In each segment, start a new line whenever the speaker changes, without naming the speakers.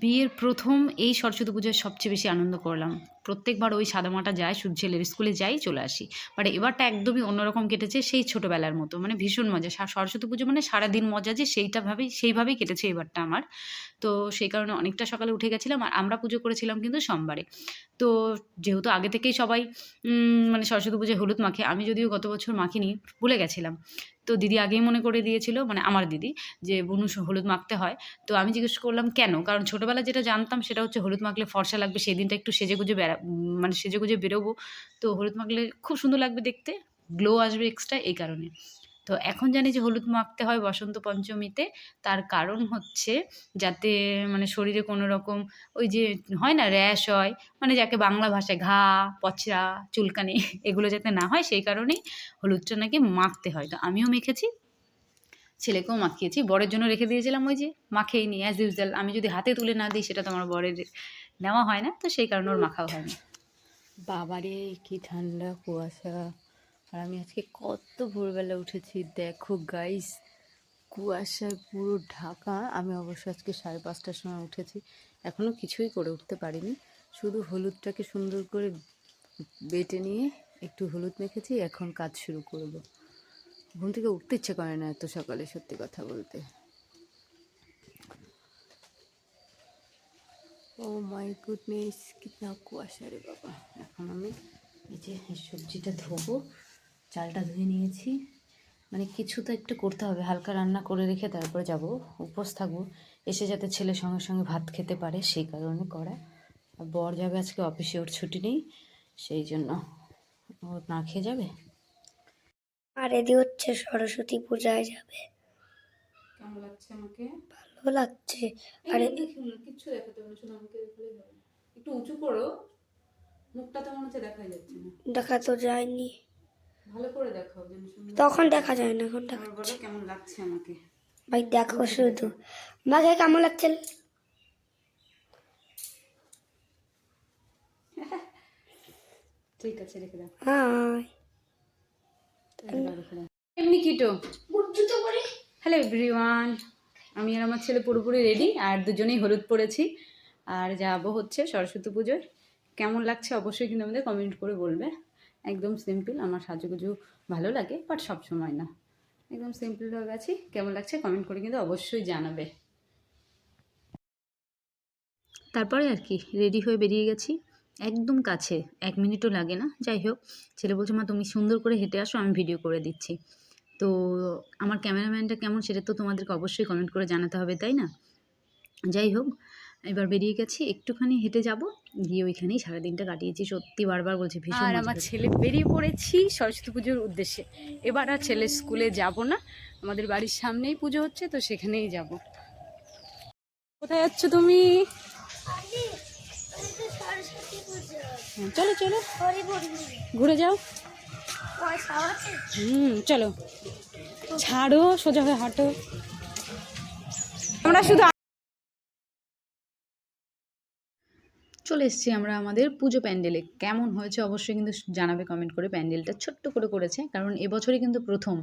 বিয়ের প্রথম এই সরস্বতী পুজোয় সবচেয়ে বেশি আনন্দ করলাম। প্রত্যেকবার ওই সাদামাটা যায় শুধু ছেলের স্কুলে যাই, চলে আসি। বাট এবারটা একদমই অন্যরকম কেটেছে সেই ছোটোবেলার মতো। মানে ভীষণ মজা। সরস্বতী পুজো মানে সারাদিন মজা যে সেইটা ভাবেই, সেইভাবেই কেটেছে এবারটা আমার। তো সেই কারণে অনেকটা সকালে উঠে গেছিলাম আর আমরা পুজো করেছিলাম কিন্তু সোমবারে। তো যেহেতু আগে থেকেই সবাই মানে সরস্বতী পুজোয় হলুদ মাখে, আমি যদিও গত বছর মাখিনি, ভুলে গেছিলাম। তো দিদি আগেই মনে করে দিয়েছিল মানে আমার দিদি, যে বুনু হলুদ মাখতে হয়। তো আমি জিজ্ঞেস করলাম, কেন? কারণ ছোটোবেলায় যেটা জানতাম সেটা হচ্ছে হলুদ মাখলে ফর্সা লাগবে সেই দিনটা একটু সেজে গুজে বেড়া মানে সেজে গুজে বেরোবো। তো হলুদ মাখলে খুব সুন্দর লাগবে দেখতে গ্লো আসবে এক্সট্রা এই কারণে। তো এখন জানি যে হলুদ মাখতে হয় বসন্ত পঞ্চমীতে। তার কারণ হচ্ছে যাতে মানে শরীরে কোনো রকম ওই যে হয় না র্যাশ হয় মানে যাকে বাংলা ভাষায় ঘা, পচরা, চুলকানি এগুলো যাতে না হয় সেই কারণেই হলুদটা নাকি মাখতে হয়। তো আমিও মেখেছি, ছেলেকেও মাখিয়েছি। বরের জন্য রেখে দিয়েছিলাম ওই যে, মাখেই নি অ্যাজ ইউজুয়াল আমি যদি হাতে তুলে না দিই সেটা তো আমার বরের নেওয়া হয় না। তো সেই কারণে ওর মাখাও হয় না
বাবারে, কি ঠান্ডা কুয়াশা। আর আমি আজকে কত ভোরবেলা উঠেছি দেখো গাইস কুয়াশায় পুরো ঢাকা। আমি অবশ্য আজকে সাড়ে পাঁচটার সময় উঠেছি এখনও কিছুই করে উঠতে পারিনি। শুধু হলুদটাকে সুন্দর করে বেটে নিয়ে একটু হলুদ মেখেছি, এখন কাজ শুরু করব। ঘুম থেকে উঠতে ইচ্ছে করে না এত সকালে, সত্যি কথা বলতে। ও মাই গুডনেস কিতনা কুয়াশা রে বাবা। এখন আমি এই যে সবজিটা ধোবো চালটা ধুয়ে নিয়েছি। মানে কিছু তো একটু করতে হবে হালকা রান্না করে রেখে তারপরে যাব উপোস থাকব। এসে যাতে ছেলের সঙ্গে সঙ্গে ভাত খেতে পারে সেই কারণে করা। আর বর যাবে আজকে অফিসে ওর ছুটি নেই সেই জন্য ও না খেয়ে যাবে।
আর এদি হচ্ছে সরস্বতী পূজায় যাবে।
কেমন লাগছে আমাকে?
ভালো লাগছে। আরে
কিচ্ছু দেখাতে আমাকে একটু উঁচু করো মুখটা তো মনে হচ্ছে দেখাই যাচ্ছে না।
দেখা তো যায়নি।
ভালো করে দেখাও যেন সুন্দর
তখন দেখা যায় না এখন দেখা
বলো কেমন লাগছে আমাকে?
ভাই দেখো শুধু মাকে কেমন লাগছে?
ঠিক আছে রেখে দাও।
হাই।
এমনি কিটো? হ্যালো এভরিওয়ান আমি আর আমার ছেলে পুরোপুরি রেডি আর দুজনেই হলুদ পরেছি। আর যাব হচ্ছে সরস্বতী পুজোয় কেমন লাগছে অবশ্যই কিন্তু আমাদের কমেন্ট করে বলবে। একদম সিম্পল, আমার সাজুগুজু ভালো লাগে বাট সব সময় না। একদম সিম্পল হয়ে গেছি, কেমন লাগছে কমেন্ট করে কিন্তু অবশ্যই জানাবে। তারপরে আর কি, রেডি হয়ে বেরিয়ে গেছি, একদম কাছে, এক মিনিটও লাগে না, যাই হোক, ছেলে বলছে, মা, তুমি সুন্দর করে হেঁটে আসো, আমি ভিডিও করে দিচ্ছি। তো আমার ক্যামেরাম্যানটা কেমন, সেটা তো তোমাদেরকে অবশ্যই কমেন্ট করে জানাতে হবে, তাই না? যাই হোক এবার বেরিয়ে গেছি একটুখানি হেঁটে যাব গিয়ে ওইখানেই সারাদিনটা কাটিয়েছি। সত্যি বারবার বলছি ভীষণ আর আমার ছেলে বেরিয়ে পড়েছি সরস্বতী পুজোর উদ্দেশ্যে। এবার আর ছেলে স্কুলে যাব না আমাদের বাড়ির সামনেই পুজো হচ্ছে তো সেখানেই যাব। কোথায় যাচ্ছ তুমি? হ্যাঁ, চলো চলো। ঘুরে যাও। হুম চলো। ছাড়ো সোজা হয়ে হাঁটো। আমরা শুধু চলে এসেছি আমরা আমাদের পুজো প্যান্ডেলে। কেমন হয়েছে অবশ্যই কিন্তু জানাবে কমেন্ট করে। প্যান্ডেলটা ছোট্ট করে করেছে, কারণ এবছরই কিন্তু প্রথম।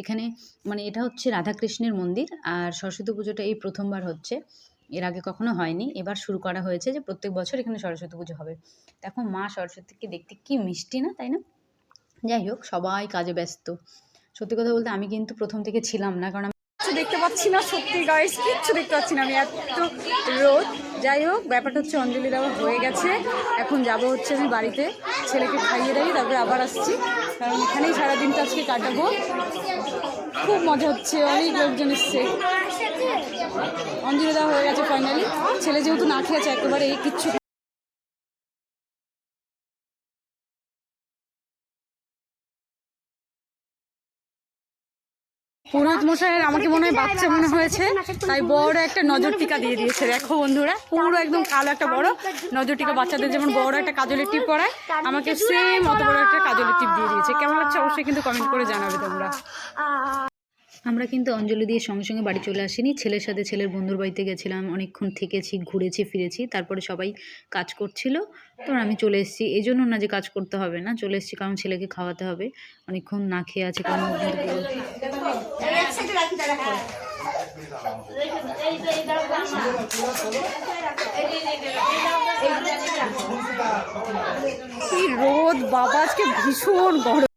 এখানে মানে এটা হচ্ছে রাধাকৃষ্ণের মন্দির, আর সরস্বতী পুজোটা এই প্রথমবার হচ্ছে। এর আগে কখনো হয়নি। এবার শুরু করা হয়েছে যে প্রত্যেক বছর এখানে সরস্বতী পুজো হবে। দেখো মা সরস্বতীকে দেখতে কি মিষ্টি না, তাই না? যাই হোক, সবাই কাজে ব্যস্ত। সত্যি কথা বলতে আমি কিন্তু প্রথম থেকে ছিলাম না, কারণ কিছু দেখতে পাচ্ছি না, সত্যি গাইস কিচ্ছু দেখতে পাচ্ছি না আমি, এত রোদ। যাই হোক, ব্যাপারটা হচ্ছে অঞ্জলি দেওয়া হয়ে গেছে। এখন যাব হচ্ছে আমি বাড়িতে, ছেলেকে খাইয়ে দাঁড়িয়ে তারপরে আবার আসছি। কারণ এখানেই সারাদিনটা আজকে কাটাবো। খুব মজা হচ্ছে, অনেক লোকজন এসছে। অঞ্জলি দেওয়া হয়ে গেছে ফাইনালি ছেলে যেহেতু না খেয়েছে, একেবারে এই কিচ্ছু পুরোহিত মশাইয়ের আমাকে মনে হয় বাচ্চা মনে হয়েছে, তাই বড় একটা নজর টিকা দিয়ে দিয়েছে। দেখো বন্ধুরা, পুরো একদম কালো একটা বড় নজর টিকা। বাচ্চাদের যেমন বড় একটা কাজলের টিপ পড়ায় আমাকে সেম অত বড় একটা কাজলের টিপ দিয়ে দিয়েছে। কেমন লাগছে অবশ্যই কিন্তু কমেন্ট করে জানাবে তোমরা। আমরা কিন্তু অঞ্জলি দিয়ে সঙ্গে সঙ্গে বাড়ি চলে আসিনি। ছেলের সাথে ছেলের বন্ধুর বাড়িতে গেছিলাম অনেকক্ষণ থেকেছি ঘুরেছি ফিরেছি তারপরে সবাই কাজ করছিল। তো আমি চলে এসেছি। এই জন্য না যে কাজ করতে হবে না চলে এসেছি কারণ ছেলেকে খাওয়াতে হবে। অনেকক্ষণ না খেয়ে আছে কারণ রোদ বাবা আজকে ভীষণ গরম।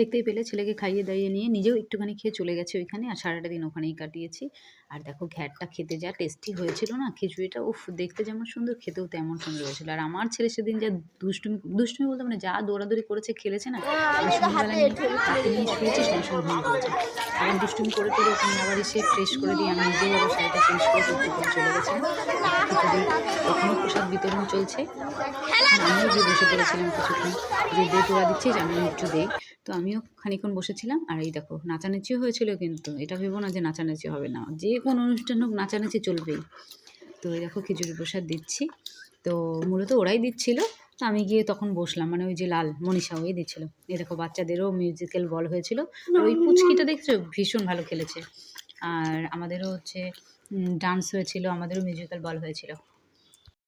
দেখতেই পেলে ছেলেকে খাইয়ে দাইয়ে নিয়ে নিজেও একটুখানি খেয়ে চলে গেছে ওইখানে আর সারাটা দিন ওখানেই কাটিয়েছি। আর দেখো ঘ্যাটটা খেতে যা টেস্টি হয়েছিল না খিচুড়িটা উফ দেখতে যেমন সুন্দর খেতেও তেমন সুন্দর হয়েছিল। আর আমার ছেলে সেদিন যা দুষ্টুমি দুষ্টুমি বলতে মানে যা দৌড়াদৌড়ি করেছে খেলেছে না আমি সন্ধ্যাবেলা নিয়ে তাকে সঙ্গে সঙ্গে ঘুমিয়ে পড়েছে আবার দুষ্টুমি করে করে ওখানে আবার এসে ফ্রেশ করে দিয়ে আমি নিজেই আবার শাড়িটা চেঞ্জ করে করতে করে চলে গেছিলাম। খিচুড়ি এখনও প্রসাদ বিতরণ চলছে। আমিও গিয়ে বসে পড়েছিলাম কিছুক্ষণ। যে দে তোরা দিচ্ছিস আমি একটু দেই। তো আমিও খানিক্ষণ বসেছিলাম আর এই দেখো, নাচানাচিও হয়েছিল কিন্তু। এটা ভেবো না যে নাচানাচি হবে না। যে কোনো অনুষ্ঠান হোক, নাচানাচি চলবেই। তো এই দেখো, খিচুড়ি প্রসাদ দিচ্ছি। তো মূলত ওরাই দিচ্ছিল। তো আমি গিয়ে তখন বসলাম। মানে ওই যে লাল, মনীষা ওই দিচ্ছিল। এই দেখো, বাচ্চাদেরও মিউজিক্যাল বল হয়েছিল। ওই পুচকিটা দেখছ? ভীষণ ভালো খেলেছে। আর আমাদেরও হচ্ছে ডান্স হয়েছিল। আমাদেরও মিউজিক্যাল বল হয়েছিল।